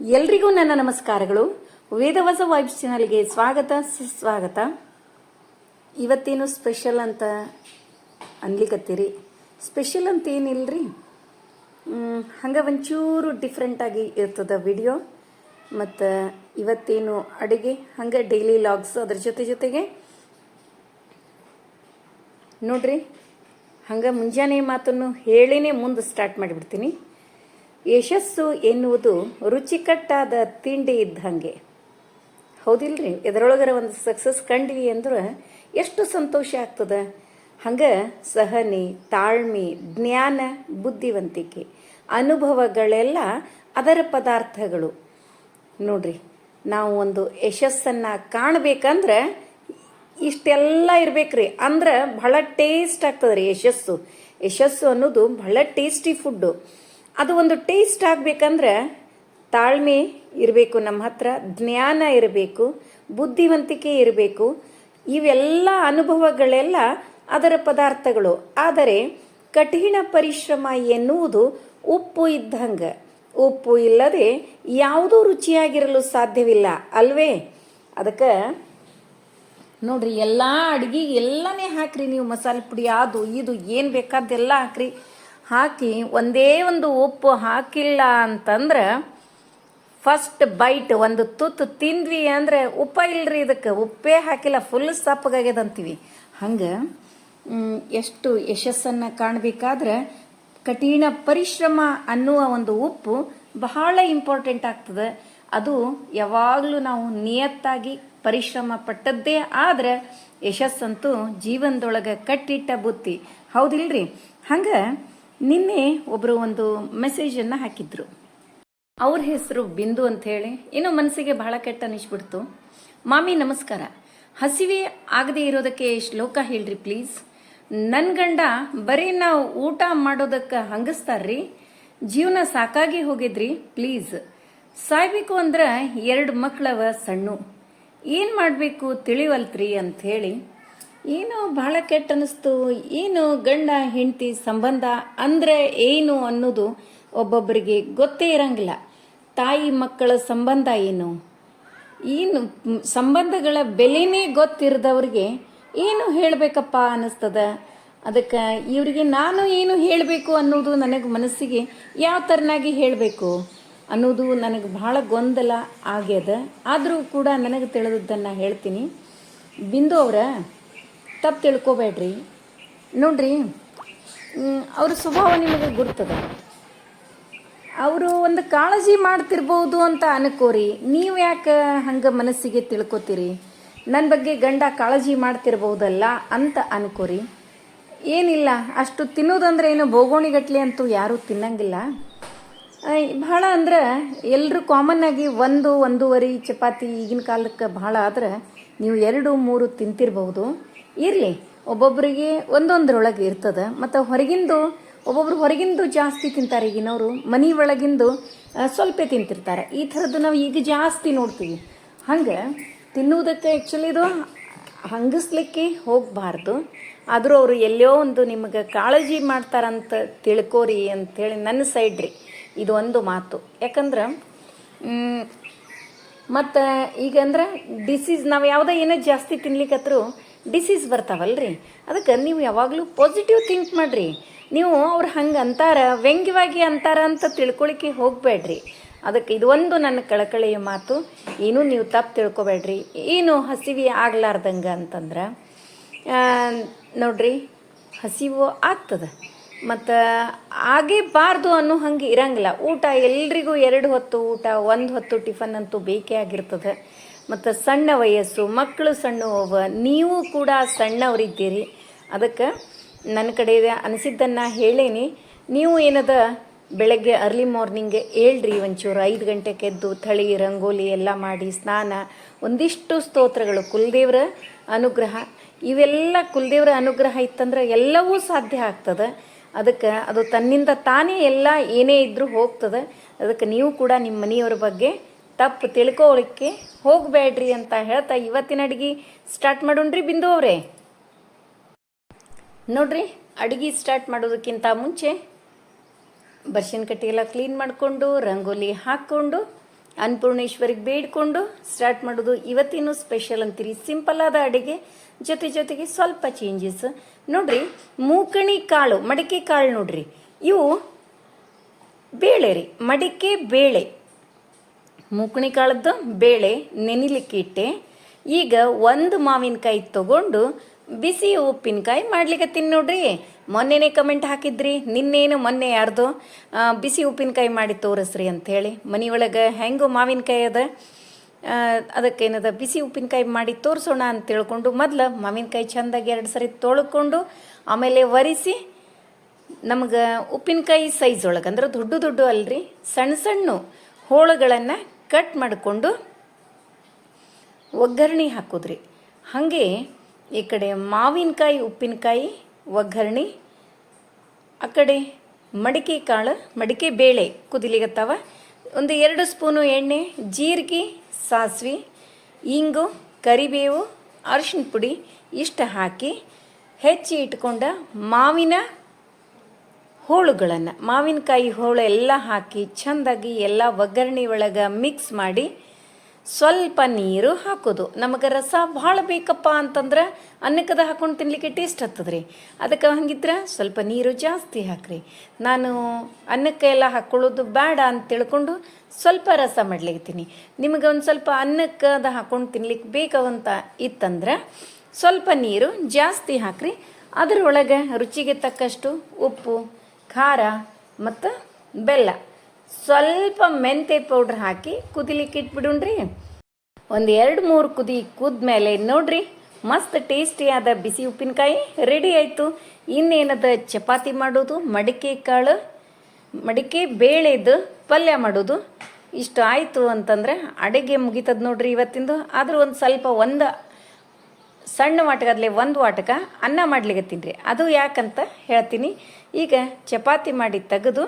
ಎಲ್ರಿಗೂ ನನ್ನ ನಮಸ್ಕಾರಗಳು. ವೇದವಾಸ ವೈಬ್ಸ್ ಚಾನಲ್ಗೆ ಸ್ವಾಗತ ಸುಸ್ವಾಗತ. ಇವತ್ತೇನು ಸ್ಪೆಷಲ್ ಅಂತ ಅನ್ಲಿಕತ್ತೀರಿ? ಸ್ಪೆಷಲ್ ಅಂತ ಏನಿಲ್ರಿ ಮ್, ಹಂಗೆ ಒಂಚೂರು ಡಿಫ್ರೆಂಟಾಗಿ ಇರ್ತದ ವಿಡಿಯೋ. ಮತ್ತು ಇವತ್ತೇನು ಅಡುಗೆ ಹಂಗೆ ಡೈಲಿ ಲಾಗ್ಸ್ ಅದ್ರ ಜೊತೆ ಜೊತೆಗೆ. ನೋಡ್ರಿ ಹಂಗೆ ಮುಂಜಾನೆ ಮಾತನ್ನು ಹೇಳಿನೇ ಮುಂದೆ ಸ್ಟಾರ್ಟ್ ಮಾಡಿಬಿಡ್ತೀನಿ. ಯಶಸ್ಸು ಎನ್ನುವುದು ರುಚಿಕಟ್ಟಾದ ತಿಂಡಿ ಇದ್ದಂಗೆ. ಹೌದಿಲ್ರಿ? ಇದರೊಳಗರ ಒಂದು ಸಕ್ಸಸ್ ಕಂಡ್ವಿ ಅಂದ್ರೆ ಎಷ್ಟು ಸಂತೋಷ ಆಗ್ತದ? ಹಂಗೆ ಸಹನೆ, ತಾಳ್ಮೆ, ಜ್ಞಾನ, ಬುದ್ಧಿವಂತಿಕೆ, ಅನುಭವಗಳೆಲ್ಲ ಅದರ ಪದಾರ್ಥಗಳು. ನೋಡ್ರಿ, ನಾವು ಒಂದು ಯಶಸ್ಸನ್ನು ಕಾಣಬೇಕಂದ್ರೆ ಇಷ್ಟೆಲ್ಲ ಇರ್ಬೇಕ್ರಿ. ಅಂದ್ರೆ ಬಹಳ ಟೇಸ್ಟ್ ಆಗ್ತದ್ರಿ ಯಶಸ್ಸು. ಯಶಸ್ಸು ಅನ್ನೋದು ಬಹಳ ಟೇಸ್ಟಿ ಫುಡ್ಡು. ಅದು ಒಂದು ಟೇಸ್ಟ್ ಆಗ್ಬೇಕಂದ್ರೆ ತಾಳ್ಮೆ ಇರಬೇಕು ನಮ್ಮ ಹತ್ರ, ಜ್ಞಾನ ಇರಬೇಕು, ಬುದ್ಧಿವಂತಿಕೆ ಇರಬೇಕು. ಇವೆಲ್ಲ ಅನುಭವಗಳೆಲ್ಲ ಅದರ ಪದಾರ್ಥಗಳು. ಆದರೆ ಕಠಿಣ ಪರಿಶ್ರಮ ಎನ್ನುವುದು ಉಪ್ಪು ಇದ್ದಂಗೆ. ಉಪ್ಪು ಇಲ್ಲದೆ ಯಾವುದೂ ರುಚಿಯಾಗಿರಲು ಸಾಧ್ಯವಿಲ್ಲ, ಅಲ್ವೇ? ಅದಕ್ಕೆ ನೋಡ್ರಿ, ಎಲ್ಲ ಅಡುಗೆ ಎಲ್ಲನೇ ಹಾಕ್ರಿ ನೀವು ಮಸಾಲೆ ಪುಡಿ, ಅದು, ಇದು, ಏನು ಬೇಕಾದ್ದೆಲ್ಲ ಹಾಕ್ರಿ. ಹಾಕಿ, ಒಂದೇ ಒಂದು ಉಪ್ಪು ಹಾಕಿಲ್ಲ ಅಂತಂದ್ರೆ ಫಸ್ಟ್ ಬೈಟ್ ಒಂದು ತುತ್ತು ತಿಂದ್ವಿ ಅಂದರೆ ಉಪ್ಪ ಇಲ್ರಿ ಇದಕ್ಕೆ. ಉಪ್ಪೇ ಹಾಕಿಲ್ಲ ಫುಲ್ ಸಪ್ಪಗಾಗ್ಯದ ಅಂತೀವಿ. ಹಂಗೆ ಎಷ್ಟು ಯಶಸ್ಸನ್ನು ಕಾಣಬೇಕಾದ್ರೆ, ಕಠಿಣ ಪರಿಶ್ರಮ ಅನ್ನುವ ಒಂದು ಉಪ್ಪು ಬಹಳ ಇಂಪಾರ್ಟೆಂಟ್ ಆಗ್ತದೆ. ಅದು ಯಾವಾಗಲೂ ನಾವು ನಿಯತ್ತಾಗಿ ಪರಿಶ್ರಮ ಪಟ್ಟದ್ದೇ ಆದ್ರೆ, ಯಶಸ್ಸಂತೂ ಜೀವನದೊಳಗೆ ಕಟ್ಟಿಟ್ಟ ಬುತ್ತಿ. ಹೌದಿಲ್ರಿ? ಹಂಗೆ ನಿನ್ನೆ ಒಬ್ಬರು ಒಂದು ಮೆಸೇಜನ್ನು ಹಾಕಿದ್ರು. ಅವ್ರ ಹೆಸರು ಬಿಂದು ಅಂತ ಹೇಳಿ ಏನೋ ಮನಸ್ಸಿಗೆ ಬಹಳ ಕೆಟ್ಟ ಅನಿಸ್ಬಿಡ್ತು. ಮಾಮಿ, ನಮಸ್ಕಾರ. ಹಸಿವೆ ಆಗದೆ ಇರೋದಕ್ಕೆ ಶ್ಲೋಕ ಹೇಳ್ರಿ ಪ್ಲೀಸ್. ನನ್ನ ಗಂಡ ಬರೀ ನಾವು ಊಟ ಮಾಡೋದಕ್ಕೆ ಹಂಗಸ್ತಾರ್ರಿ. ಜೀವನ ಸಾಕಾಗಿ ಹೋಗಿದ್ರಿ, ಪ್ಲೀಸ್. ಸಾಯ್ಬೇಕು ಅಂದ್ರೆ ಎರಡು ಮಕ್ಕಳವ ಸಣ್ಣ. ಏನು ಮಾಡಬೇಕು ತಿಳಿವಲ್ತ್ರಿ ಅಂತ ಹೇಳಿ ಏನೋ ಬಹಳ ಕೆಟ್ಟ ಅನಿಸ್ತು ಏನು ಗಂಡ ಹೆಂಡತಿ ಸಂಬಂಧ ಅಂದ್ರೆ ಏನು ಅನ್ನೋದು ಒಬ್ಬೊಬ್ಬರಿಗೆ ಗೊತ್ತೇ ಇರಂಗಿಲ್ಲ. ತಾಯಿ ಮಕ್ಕಳ ಸಂಬಂಧ ಏನು? ಏನು ಸಂಬಂಧಗಳ ಬೆಲೆನೇ ಗೊತ್ತಿರದವ್ರಿಗೆ ಏನು ಹೇಳಬೇಕಪ್ಪ ಅನ್ನಿಸ್ತದ? ಅದಕ್ಕೆ ಇವರಿಗೆ ನಾನು ಏನು ಹೇಳಬೇಕು ಅನ್ನೋದು ನನಗೆ ಮನಸ್ಸಿಗೆ ಯಾವ ಥರನಾಗಿ ಹೇಳಬೇಕು ಅನ್ನೋದು ನನಗೆ ಬಹಳ ಗೊಂದಲ ಆಗ್ಯದ. ಆದರೂ ಕೂಡ ನನಗೆ ತಿಳಿದದ್ದನ್ನು ಹೇಳ್ತೀನಿ. ಬಿಂದು ಅವರ ತಪ್ಪು ತಿಳ್ಕೊಬೇಡ್ರಿ. ನೋಡ್ರಿ ಅವ್ರ ಸ್ವಭಾವ ನಿಮಗೆ ಗುರ್ತದ. ಅವರು ಒಂದು ಕಾಳಜಿ ಮಾಡ್ತಿರ್ಬೋದು ಅಂತ ಅನ್ಕೋರಿ. ನೀವು ಯಾಕೆ ಹಂಗೆ ಮನಸ್ಸಿಗೆ ತಿಳ್ಕೊತೀರಿ? ನನ್ನ ಬಗ್ಗೆ ಗಂಡ ಕಾಳಜಿ ಮಾಡ್ತಿರ್ಬೋದಲ್ಲ ಅಂತ ಅನ್ಕೋರಿ. ಏನಿಲ್ಲ, ಅಷ್ಟು ತಿನ್ನೋದಂದ್ರೆ ಏನು ಬೋಗೋಣಿಗಟ್ಲೆ ಅಂತೂ ಯಾರೂ ತಿನ್ನಂಗಿಲ್ಲ. ಭಾಳ ಅಂದ್ರೆ ಎಲ್ಲರೂ ಕಾಮನ್ ಆಗಿ ಒಂದು, ಒಂದೂವರೆ ಚಪಾತಿ ಈಗಿನ ಕಾಲಕ್ಕೆ ಬಹಳ ಆದ್ರೆ ನೀವು ಎರಡು, ಮೂರು ತಿಂತಿರ್ಬಹುದು ಇರಲಿ ಒಬ್ಬೊಬ್ಬರಿಗೆ ಒಂದೊಂದ್ರೊಳಗೆ ಇರ್ತದೆ. ಮತ್ತು ಹೊರಗಿಂದು, ಒಬ್ಬೊಬ್ರು ಹೊರಗಿಂದು ಜಾಸ್ತಿ ತಿಂತಾರೆ, ಈಗಿನವರು ಮನೆ ಒಳಗಿಂದು ಸ್ವಲ್ಪ ತಿಂತಿರ್ತಾರೆ. ಈ ಥರದ್ದು ನಾವು ಈಗ ಜಾಸ್ತಿ ನೋಡ್ತೀವಿ. ಹಂಗೆ ತಿನ್ನುವುದಕ್ಕೆ ಆ್ಯಕ್ಚುಲಿ ಇದು ಹಂಗಿಸ್ಲಿಕ್ಕೆ ಹೋಗಬಾರ್ದು. ಆದರೂ ಅವರು ಎಲ್ಲೋ ಒಂದು ನಿಮಗೆ ಕಾಳಜಿ ಮಾಡ್ತಾರಂತ ತಿಳ್ಕೋರಿ ಅಂಥೇಳಿ ನನ್ನ ಸೈಡ್ ರೀ. ಇದು ಒಂದು ಮಾತು. ಯಾಕಂದ್ರೆ ಮತ್ತು ಈಗ ಅಂದ್ರೆ ಡಿಸೀಸ್ ನಾವು ಯಾವುದೇ ಏನೋ ಜಾಸ್ತಿ ತಿನ್ಲಿಕ್ಕತ್ರು ಡಿಸೀಸ್ ಬರ್ತಾವಲ್ರಿ? ಅದಕ್ಕೆ ನೀವು ಯಾವಾಗಲೂ ಪಾಸಿಟಿವ್ ಥಿಂಕ್ ಮಾಡಿರಿ. ನೀವು ಅವ್ರು ಹಂಗೆ ಅಂತಾರ, ವ್ಯಂಗ್ಯವಾಗಿ ಅಂತಾರ ಅಂತ ತಿಳ್ಕೊಳಿಕ್ಕೆ ಹೋಗಬೇಡ್ರಿ. ಅದಕ್ಕೆ ಇದು ಒಂದು ನನ್ನ ಕಳಕಳಿಯ ಮಾತು. ಏನೂ ನೀವು ತಪ್ಪು ತಿಳ್ಕೊಬೇಡ್ರಿ. ಏನು ಹಸಿವಿ ಆಗ್ಲಾರ್ದಂಗೆ ಅಂತಂದ್ರೆ ನೋಡ್ರಿ, ಹಸಿವು ಆಗ್ತದೆ. ಮತ್ತು ಆಗೇಬಾರ್ದು ಅನ್ನೋ ಹಂಗೆ ಇರಂಗಿಲ್ಲ. ಊಟ ಎಲ್ರಿಗೂ ಎರಡು ಹೊತ್ತು ಊಟ, ಒಂದು ಹೊತ್ತು ಟಿಫನ್ ಅಂತೂ ಬೇಕೇ ಆಗಿರ್ತದೆ. ಮತ್ತು ಸಣ್ಣ ವಯಸ್ಸು, ಮಕ್ಕಳು ಸಣ್ಣವ ನೀವು ಕೂಡ ಸಣ್ಣವರಿದ್ದೀರಿ. ಅದಕ್ಕೆ ನನ್ನ ಕಡೆ ಅನಿಸಿದ್ದನ್ನು ಹೇಳೇನಿ. ನೀವು ಏನದ ಬೆಳಗ್ಗೆ ಅರ್ಲಿ ಮಾರ್ನಿಂಗ್ ಹೇಳ್ರಿ, ಒಂಚೂರು ಐದು ಗಂಟೆಗೆ ಎದ್ದು ಥಳಿ, ರಂಗೋಲಿ ಎಲ್ಲ ಮಾಡಿ, ಸ್ನಾನ. ಒಂದಿಷ್ಟು ಸ್ತೋತ್ರಗಳು, ಕುಲದೇವ್ರ ಅನುಗ್ರಹ. ಇವೆಲ್ಲ ಕುಲದೇವ್ರ ಅನುಗ್ರಹ ಇತ್ತಂದ್ರೆ ಎಲ್ಲವೂ ಸಾಧ್ಯ ಆಗ್ತದೆ. ಅದಕ್ಕೆ ಅದು ತನ್ನಿಂದ ತಾನೇ ಎಲ್ಲ ಏನೇ ಇದ್ದರೂ ಹೋಗ್ತದೆ. ಅದಕ್ಕೆ ನೀವು ಕೂಡ ನಿಮ್ಮ ಮನೆಯವ್ರ ಬಗ್ಗೆ ತಪ್ಪು ತಿಳ್ಕೊಳ್ಳಿಕ್ಕೆ ಹೋಗಬೇಡ್ರಿ ಅಂತ ಹೇಳ್ತಾ ಇವತ್ತಿನ ಅಡುಗೆ ಸ್ಟಾರ್ಟ್ ಮಾಡೋಣ್ರಿ ಬಿಂದು ಅವರೇ. ನೋಡ್ರಿ, ಅಡುಗೆ ಸ್ಟಾರ್ಟ್ ಮಾಡೋದಕ್ಕಿಂತ ಮುಂಚೆ ಬರ್ಶಿನ ಕಟ್ಟಿಗೆಲ್ಲ ಕ್ಲೀನ್ ಮಾಡಿಕೊಂಡು, ರಂಗೋಲಿ ಹಾಕ್ಕೊಂಡು, ಅನ್ನಪೂರ್ಣೇಶ್ವರಿಗೆ ಬೇಡ್ಕೊಂಡು ಸ್ಟಾರ್ಟ್ ಮಾಡೋದು ಇವತ್ತಿನೂ ಸ್ಪೆಷಲ್ ಅಂತೀರಿ. ಸಿಂಪಲ್ ಆದ ಅಡುಗೆ. ಜೊತೆ ಜೊತೆಗೆ ಸ್ವಲ್ಪ ಚೇಂಜಸ್ ನೋಡ್ರಿ, ಮೂಕಣಿ ಕಾಳು, ಮಡಿಕೆ ಕಾಳು ನೋಡ್ರಿ. ಇವು ಬೇಳೆ ರೀ, ಮಡಿಕೆ ಬೇಳೆ. ಮೂಕಣಿ ಕಾಳದ್ದು ಬೇಳೆ ನೆನಿಲಿಕ್ಕೆ ಇಟ್ಟೆ. ಈಗ ಒಂದು ಮಾವಿನಕಾಯಿ ತಗೊಂಡು ಬಿಸಿ ಉಪ್ಪಿನಕಾಯಿ ಮಾಡ್ಲಿಕ್ಕೆ ನೋಡ್ರಿ. ಮೊನ್ನೆನೇ ಕಮೆಂಟ್ ಹಾಕಿದ್ರಿ, ನಿನ್ನೇನು ಮೊನ್ನೆ ಯಾರ್ದು ಬಿಸಿ ಉಪ್ಪಿನಕಾಯಿ ಮಾಡಿ ತೋರಿಸ್ರಿ ಅಂಥೇಳಿ. ಮನೆಯೊಳಗೆ ಹೆಂಗು ಮಾವಿನಕಾಯಿ ಅದ. ಅದಕ್ಕೇನದ ಬಿಸಿ ಉಪ್ಪಿನಕಾಯಿ ಮಾಡಿ ತೋರಿಸೋಣ ಅಂತ ತಿಳ್ಕೊಂಡು ಮೊದಲು ಮಾವಿನಕಾಯಿ ಚೆಂದಾಗಿ ಎರಡು ಸರಿ ತೊಳ್ಕೊಂಡು ಆಮೇಲೆ ಒರೆಸಿ, ನಮ್ಗೆ ಉಪ್ಪಿನಕಾಯಿ ಸೈಜ್ ಒಳಗೆ, ಅಂದ್ರೆ ದೊಡ್ಡ ದೊಡ್ಡ ಅಲ್ರಿ, ಸಣ್ಣ ಸಣ್ಣ ಹೋಳುಗಳನ್ನು ಕಟ್ ಮಾಡಿಕೊಂಡು ಒಗ್ಗರಣೆ ಹಾಕೋದ್ರಿ. ಹಾಗೆ ಈ ಕಡೆ ಮಾವಿನಕಾಯಿ, ಉಪ್ಪಿನಕಾಯಿ ಒಗ್ಗರಣೆ, ಆ ಕಡೆ ಮಡಿಕೆ ಕಾಳು, ಮಡಿಕೆ ಬೇಳೆ ಕುದಿಲಿಗತ್ತಾವ ಒಂದು ಎರಡು ಸ್ಪೂನು ಎಣ್ಣೆ, ಜೀರಿಗೆ, ಸಾಸಿವೆ, ಇಂಗು, ಕರಿಬೇವು ಅರಶಿನ ಪುಡಿ ಇಷ್ಟು ಹಾಕಿ ಹೆಚ್ಚಿ ಇಟ್ಕೊಂಡ ಮಾವಿನ ಹೋಳುಗಳನ್ನು, ಮಾವಿನಕಾಯಿ ಹೋಳು ಎಲ್ಲ ಹಾಕಿ ಚೆಂದಾಗಿ ಎಲ್ಲ ಒಗ್ಗರಣೆ ಒಳಗೆ ಮಿಕ್ಸ್ ಮಾಡಿ ಸ್ವಲ್ಪ ನೀರು ಹಾಕೋದು. ನಮಗೆ ರಸ ಭಾಳ ಬೇಕಪ್ಪ ಅಂತಂದ್ರೆ ಅನ್ನಕ್ಕದ ಹಾಕೊಂಡು ತಿನ್ಲಿಕ್ಕೆ ಟೇಸ್ಟ್ ಹತ್ತದ್ರಿ. ಅದಕ್ಕೆ ಹಂಗಿದ್ರೆ ಸ್ವಲ್ಪ ನೀರು ಜಾಸ್ತಿ ಹಾಕ್ರಿ. ನಾನು ಅನ್ನಕ್ಕೆ ಎಲ್ಲ ಹಾಕ್ಕೊಳ್ಳೋದು ಬೇಡ ಅಂತ ತಿಳ್ಕೊಂಡು ಸ್ವಲ್ಪ ರಸ ಮಾಡ್ಲಿಕ್ತೀನಿ ನಿಮಗೆ ಒಂದು ಸ್ವಲ್ಪ ಅನ್ನಕ್ಕದ ಹಾಕೊಂಡು ತಿನ್ಲಿಕ್ಕೆ ಬೇಕವಂತ ಇತ್ತಂದ್ರೆ ಸ್ವಲ್ಪ ನೀರು ಜಾಸ್ತಿ ಹಾಕ್ರಿ. ಅದರೊಳಗೆ ರುಚಿಗೆ ತಕ್ಕಷ್ಟು ಉಪ್ಪು ಖಾರ ಮತ್ತು ಬೆಲ್ಲ. ಸ್ವಲ್ಪ ಮೆಂತೆ ಪೌಡ್ರ್ ಹಾಕಿ ಕುದಿಲಿಕ್ಕೆ ಇಟ್ಬಿಡುಣ್ರಿ. ಒಂದು ಎರಡು ಮೂರು ಕುದಿ ಕುದ್ಮೇಲೆ ನೋಡ್ರಿ, ಮಸ್ತ್ ಟೇಸ್ಟಿಯಾದ ಬಿಸಿ ಉಪ್ಪಿನಕಾಯಿ ರೆಡಿ ಆಯಿತು. ಇನ್ನೇನದ ಚಪಾತಿ ಮಾಡೋದು, ಮಡಿಕೆ ಕಾಳು, ಮಡಿಕೆ ಬೇಳೆದು ಪಲ್ಯ ಮಾಡೋದು. ಇಷ್ಟು ಆಯಿತು ಅಂತಂದ್ರೆ ಅಡುಗೆ ಮುಗಿತದ ನೋಡ್ರಿ ಇವತ್ತಿಂದು. ಆದರೂ ಒಂದು ಸ್ವಲ್ಪ ಒಂದು ಸಣ್ಣ ವಾಟಕದಲ್ಲೇ ಒಂದು ವಾಟಕ ಅನ್ನ ಮಾಡ್ಲಿಕ್ಕೆ ತಿನ್ರಿ. ಅದು ಯಾಕಂತ ಹೇಳ್ತೀನಿ. ಈಗ ಚಪಾತಿ ಮಾಡಿ ತೆಗೆದು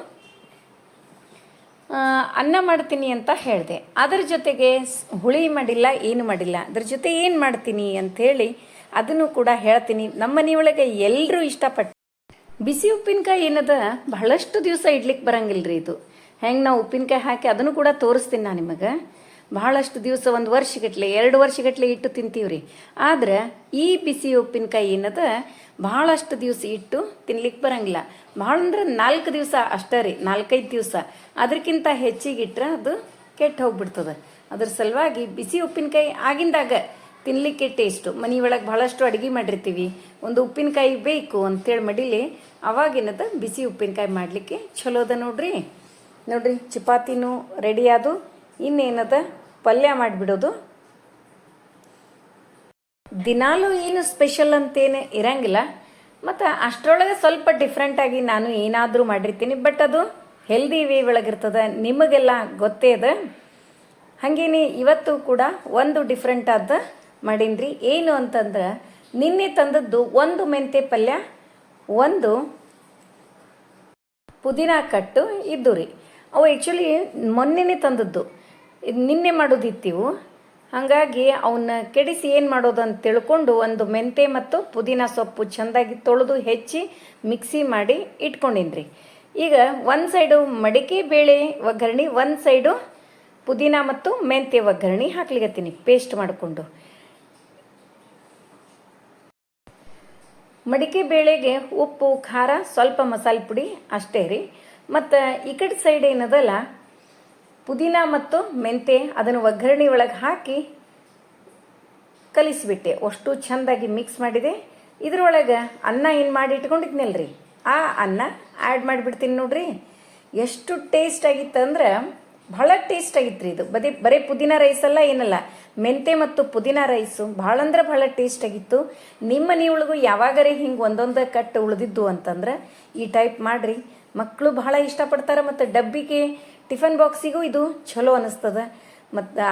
ಅನ್ನ ಮಾಡ್ತೀನಿ ಅಂತ ಹೇಳಿದೆ. ಅದರ ಜೊತೆಗೆ ಹುಳಿ ಮಾಡಿಲ್ಲ, ಏನು ಮಾಡಿಲ್ಲ. ಅದ್ರ ಜೊತೆ ಏನು ಮಾಡ್ತೀನಿ ಅಂಥೇಳಿ ಅದನ್ನು ಕೂಡ ಹೇಳ್ತೀನಿ. ನಮ್ಮ ಮನೆಯೊಳಗೆ ಎಲ್ಲರೂ ಇಷ್ಟಪಟ್ಟು ಬಿಸಿ ಉಪ್ಪಿನಕಾಯಿ ಏನದ, ಬಹಳಷ್ಟು ದಿವಸ ಇಡ್ಲಿಕ್ಕೆ ಬರಂಗಿಲ್ಲ ರೀ ಇದು. ಹೆಂಗೆ ನಾವು ಉಪ್ಪಿನಕಾಯಿ ಹಾಕಿ ಅದನ್ನು ಕೂಡ ತೋರಿಸ್ತೀನಿ ನಾನು ನಿಮಗೆ. ಬಹಳಷ್ಟು ದಿವಸ ಒಂದು ವರ್ಷಗಟ್ಲೆ, ಎರಡು ವರ್ಷಗಟ್ಲೆ ಇಟ್ಟು ತಿಂತೀವಿ ರೀ ಆದ್ರೆ ಈ ಬಿಸಿ ಉಪ್ಪಿನಕಾಯಿ ಏನದ ಬಹಳಷ್ಟು ದಿವಸ ಇಟ್ಟು ತಿನ್ಲಿಕ್ಕೆ ಬರಂಗಿಲ್ಲ. ಭಾಳ ಅಂದ್ರೆ ನಾಲ್ಕು ದಿವಸ ಅಷ್ಟೇ ರೀ, ನಾಲ್ಕೈದು ದಿವಸ. ಅದಕ್ಕಿಂತ ಹೆಚ್ಚಿಗೆ ಇಟ್ರೆ ಅದು ಕೆಟ್ಟು ಹೋಗ್ಬಿಡ್ತದೆ. ಅದ್ರ ಸಲುವಾಗಿ ಬಿಸಿ ಉಪ್ಪಿನಕಾಯಿ ಆಗಿಂದಾಗ ತಿನ್ನಲಿಕ್ಕೆ ಟೇಸ್ಟು. ಒಳಗೆ ಭಾಳಷ್ಟು ಅಡುಗೆ ಮಾಡಿರ್ತೀವಿ. ಒಂದು ಉಪ್ಪಿನಕಾಯಿ ಬೇಕು ಅಂತೇಳಿ ಮಡಿಲಿ, ಅವಾಗೇನದ ಬಿಸಿ ಉಪ್ಪಿನಕಾಯಿ ಮಾಡಲಿಕ್ಕೆ ಚಲೋದ ನೋಡ್ರಿ. ನೋಡ್ರಿ, ಚಪಾತಿನೂ ರೆಡಿ ಆದು. ಇನ್ನೇನದ? ಪಲ್ಯ ಮಾಡಿಬಿಡೋದು. ದಿನಾಲೂ ಏನು ಸ್ಪೆಷಲ್ ಅಂತೇನು ಇರಂಗಿಲ್ಲ. ಮತ್ತು ಅಷ್ಟರೊಳಗೆ ಸ್ವಲ್ಪ ಡಿಫ್ರೆಂಟಾಗಿ ನಾನು ಏನಾದರೂ ಮಾಡಿರ್ತೀನಿ. ಬಟ್ ಅದು ಹೆಲ್ದಿ ವೇ ಒಳಗಿರ್ತದೆ. ನಿಮಗೆಲ್ಲ ಗೊತ್ತೇ ಅದ ಹಾಗೇನೆ ಇವತ್ತು ಕೂಡ ಒಂದು ಡಿಫ್ರೆಂಟ್ ಆದ ಮಾಡೀನ್ರಿ. ಏನು ಅಂತಂದ್ರೆ ನಿನ್ನೆ ತಂದದ್ದು ಒಂದು ಮೆಂತೆ ಪಲ್ಯ, ಒಂದು ಪುದೀನ ಕಟ್ಟು, ಇದ್ದು ರೀ. ಅವು ಆ್ಯಕ್ಚುಲಿ ಮೊನ್ನೆನೇ ತಂದದ್ದು. ಇದು ನಿನ್ನೆ ಮಾಡೋದಿತ್ತಿವು. ಹಾಗಾಗಿ ಅವನ್ನ ಕೆಡಿಸಿ ಏನು ಮಾಡೋದು ಅಂತ ತಿಳ್ಕೊಂಡು ಒಂದು ಮೆಂತೆ ಮತ್ತು ಪುದೀನ ಸೊಪ್ಪು ಚೆಂದಾಗಿ ತೊಳೆದು ಹೆಚ್ಚಿ ಮಿಕ್ಸಿ ಮಾಡಿ ಇಟ್ಕೊಂಡಿನ್ರಿ. ಈಗ ಒಂದು ಸೈಡು ಮಡಿಕೆ ಬೇಳೆ ಒಗ್ಗರಣೆ, ಒಂದು ಸೈಡು ಪುದೀನ ಮತ್ತು ಮೆಂತೆ ಒಗ್ಗರಣೆ ಹಾಕ್ಲಿಕತ್ತೀನಿ, ಪೇಸ್ಟ್ ಮಾಡಿಕೊಂಡು. ಮಡಿಕೆ ಬೇಳೆಗೆ ಉಪ್ಪು, ಖಾರ, ಸ್ವಲ್ಪ ಮಸಾಲೆ ಪುಡಿ ಅಷ್ಟೇ ರೀ. ಮತ್ತು ಈ ಕಡೆ ಸೈಡ್ ಏನದಲ್ಲ ಪುದೀನ ಮತ್ತು ಮೆಂತೆ ಅದನ್ನು ಒಗ್ಗರಣೆ ಒಳಗೆ ಹಾಕಿ ಕಲಿಸಿಬಿಟ್ಟೆ. ಅಷ್ಟು ಚಂದಾಗಿ ಮಿಕ್ಸ್ ಮಾಡಿದೆ. ಇದ್ರೊಳಗೆ ಅನ್ನ ಏನು ಮಾಡಿ ಇಟ್ಕೊಂಡಿದ್ನಲ್ರಿ? ಆ ಅನ್ನ ಆ್ಯಡ್ ಮಾಡಿಬಿಡ್ತೀನಿ ನೋಡ್ರಿ. ಎಷ್ಟು ಟೇಸ್ಟ್ ಆಗಿತ್ತಂದ್ರೆ ಭಾಳ ಟೇಸ್ಟ್ ಆಗಿತ್ತು ಇದು. ಬದೇ, ಬರೀ ಪುದೀನ ರೈಸ್ ಅಲ್ಲ, ಏನಲ್ಲ. ಮೆಂತೆ ಮತ್ತು ಪುದೀನ ರೈಸು ಭಾಳ ಅಂದ್ರೆ ಭಾಳ ಟೇಸ್ಟ್ ಆಗಿತ್ತು. ನಿಮ್ಮ ಮನೆಯೊಳಗೂ ಯಾವಾಗರೇ ಹಿಂಗೆ ಒಂದೊಂದು ಕಟ್ ಉಳಿದಿದ್ದು ಅಂತಂದ್ರೆ ಈ ಟೈಪ್ ಮಾಡಿರಿ. ಮಕ್ಕಳು ಬಹಳ ಇಷ್ಟಪಡ್ತಾರೆ ಮತ್ತು ಡಬ್ಬಿಗೆ ಟಿಫನ್ ಬಾಕ್ಸಿಗೂ ಇದು ಚಲೋ ಅನಿಸ್ತದ. ಮತ್ತು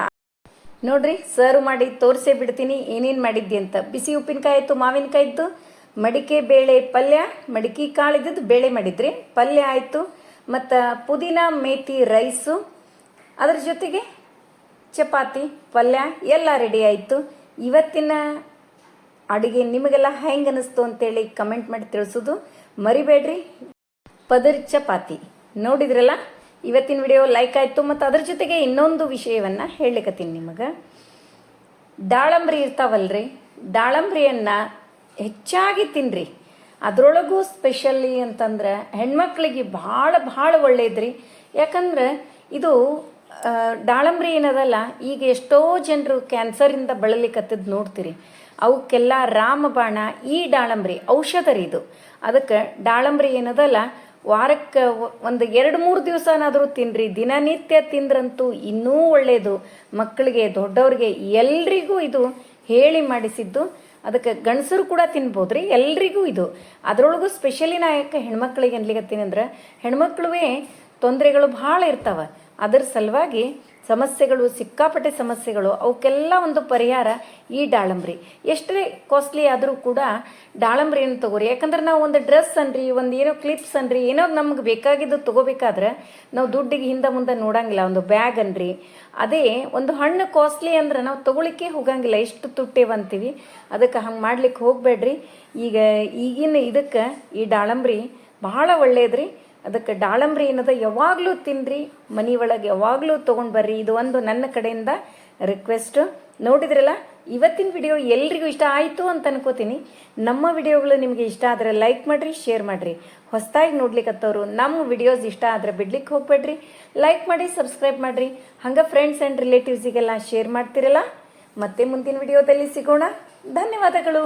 ನೋಡ್ರಿ ಸರ್ವ್ ಮಾಡಿ ತೋರಿಸೇ ಬಿಡ್ತೀನಿ ಏನೇನು ಮಾಡಿದ್ದೆ ಅಂತ. ಬಿಸಿ ಉಪ್ಪಿನಕಾಯಿ ಇತ್ತು ಮಾವಿನಕಾಯಿ ಇತ್ತು, ಮಡಿಕೆ ಬೇಳೆ ಪಲ್ಯ, ಮಡಿಕೆ ಕಾಳಿದ್ದು ಬೇಳೆ ಮಾಡಿದ್ರಿ. ಪಲ್ಯ ಆಯಿತು, ಮತ್ತು ಪುದೀನ, ಮೇತಿ, ರೈಸು, ಅದ್ರ ಜೊತೆಗೆ ಚಪಾತಿ, ಪಲ್ಯ ಎಲ್ಲ ರೆಡಿ ಆಯಿತು. ಇವತ್ತಿನ ಅಡುಗೆ ನಿಮಗೆಲ್ಲ ಹೆಂಗೆ ಅನಿಸ್ತು ಅಂತೇಳಿ ಕಮೆಂಟ್ ಮಾಡಿ ತಿಳಿಸೋದು ಮರಿಬೇಡ್ರಿ. ಪದರ್ ಚಪಾತಿ. ನೋಡಿದ್ರಲ್ಲ? ಇವತ್ತಿನ ವಿಡಿಯೋ ಲೈಕ್ ಆಯಿತು ಮತ್ತು ಅದ್ರ ಜೊತೆಗೆ ಇನ್ನೊಂದು ವಿಷಯವನ್ನು ಹೇಳಲಿಕ್ಕತ್ತೀನಿ ನಿಮಗೆ. ದಾಳಂಬ್ರಿ ಇರ್ತಾವಲ್ರಿ? ದಾಳಂಬ್ರಿಯನ್ನು ಹೆಚ್ಚಾಗಿ ತಿನ್ನಿರಿ ಅದರೊಳಗೂ ಸ್ಪೆಷಲಿ ಅಂತಂದ್ರೆ ಹೆಣ್ಮಕ್ಳಿಗೆ ಭಾಳ ಭಾಳ ಒಳ್ಳೇದ್ರಿ. ಯಾಕಂದ್ರೆ ಇದು ದಾಳಂಬ್ರಿ ಏನದಲ್ಲ, ಈಗ ಎಷ್ಟೋ ಜನರು ಕ್ಯಾನ್ಸರಿಂದ ಬಳಲಿಕತ್ತದ್ ನೋಡ್ತೀರಿ. ಅವಕ್ಕೆಲ್ಲ ರಾಮಬಾಣ, ಈ ದಾಳಂಬ್ರಿ ಔಷಧ ರೀ ಇದು ಅದಕ್ಕೆ ದಾಳಂಬ್ರಿ ಏನದಲ್ಲ ವಾರಕ್ಕೆ ಒಂದು ಎರಡು ಮೂರು ದಿವಸನಾದರೂ ತಿನ್ನಿರಿ ದಿನನಿತ್ಯ ತಿಂದ್ರಂತೂ ಇನ್ನೂ ಒಳ್ಳೆಯದು ಮಕ್ಕಳಿಗೆ, ದೊಡ್ಡವ್ರಿಗೆ ಎಲ್ರಿಗೂ ಇದು ಹೇಳಿ ಮಾಡಿಸಿದ್ದು. ಅದಕ್ಕೆ ಗಂಡಸರು ಕೂಡ ತಿನ್ಬೋದು ರೀ ಎಲ್ರಿಗೂ ಇದು. ಅದರೊಳಗೂ ಸ್ಪೆಷಲಿ ನಾ ಯಾಕೆ ಹೆಣ್ಮಕ್ಳಿಗೆ ಅನ್ಲಿಕತ್ತೀನಿ ಅಂದ್ರೆ, ಹೆಣ್ಮಕ್ಳುವೇ ತೊಂದರೆಗಳು ಭಾಳ ಇರ್ತಾವೆ. ಅದರ ಸಲುವಾಗಿ ಸಮಸ್ಯೆಗಳು, ಸಿಕ್ಕಾಪಟ್ಟೆ ಸಮಸ್ಯೆಗಳು, ಅವಕ್ಕೆಲ್ಲ ಒಂದು ಪರಿಹಾರ ಈ ದಾಳಂಬ್ರಿ. ಎಷ್ಟೇ ಕಾಸ್ಟ್ಲಿ ಆದರೂ ಕೂಡ ದಾಳಂಬ್ರಿಯನ್ನು ತಗೋರಿ? ಯಾಕಂದ್ರೆ ನಾವು ಒಂದು ಡ್ರೆಸ್ ಅನ್ರಿ, ಒಂದು ಏನೋ ಕ್ಲಿಪ್ಸ್ ಅನ್ರಿ, ಏನೋ ನಮ್ಗೆ ಬೇಕಾಗಿದ್ದು ತಗೋಬೇಕಾದ್ರೆ ನಾವು ದುಡ್ಡಿಗೆ ಹಿಂದೆ ಮುಂದೆ ನೋಡಂಗಿಲ್ಲ. ಒಂದು ಬ್ಯಾಗ್ ಅನ್ರಿ. ಅದೇ ಒಂದು ಹಣ್ಣು ಕಾಸ್ಟ್ಲಿ ಅಂದ್ರೆ ನಾವು ತಗೊಳಿಕ್ಕೆ ಹೋಗಂಗಿಲ್ಲ. ಎಷ್ಟು ತುಟ್ಟೇವ ಅಂತೀವಿ ಅದಕ್ಕೆ ಹಂಗೆ ಮಾಡ್ಲಿಕ್ಕೆ ಹೋಗಬೇಡ್ರಿ. ಈಗ ಈಗಿನ ಇದಕ್ಕೆ ಈ ದಾಳಂಬ್ರಿ ಬಹಳ ಒಳ್ಳೇದ್ರಿ. ಅದಕ್ಕೆ ದಾಳಂಬ್ರಿ ಏನದ ಯಾವಾಗಲೂ ತಿನ್ನಿರಿ ಮನೆ ಒಳಗೆ ಯಾವಾಗಲೂ ತೊಗೊಂಡು ಬರ್ರಿ. ಇದು ಒಂದು ನನ್ನ ಕಡೆಯಿಂದ ರಿಕ್ವೆಸ್ಟ್ ನೋಡಿದ್ರಲ್ಲ, ಇವತ್ತಿನ ವಿಡಿಯೋ ಎಲ್ರಿಗೂ ಇಷ್ಟ ಆಯಿತು ಅಂತ ಅನ್ಕೋತೀನಿ. ನಮ್ಮ ವಿಡಿಯೋಗಳು ನಿಮಗೆ ಇಷ್ಟ ಆದರೆ ಲೈಕ್ ಮಾಡಿರಿ ಶೇರ್ ಮಾಡಿರಿ. ಹೊಸದಾಗಿ ನೋಡ್ಲಿಕ್ಕತ್ತವರು ನಮ್ಮ ವಿಡಿಯೋಸ್ ಇಷ್ಟ ಆದರೆ ಬಿಡ್ಲಿಕ್ಕೆ ಹೋಗ್ಬೇಡ್ರಿ. ಲೈಕ್ ಮಾಡಿ ಸಬ್ಸ್ಕ್ರೈಬ್ ಮಾಡಿರಿ. ಹಂಗೆ ಫ್ರೆಂಡ್ಸ್ ಆ್ಯಂಡ್ ರಿಲೇಟಿವ್ಸಿಗೆಲ್ಲ ಶೇರ್ ಮಾಡ್ತಿರಲ್ಲ. ಮತ್ತೆ ಮುಂದಿನ ವಿಡಿಯೋದಲ್ಲಿ ಸಿಗೋಣ. ಧನ್ಯವಾದಗಳು.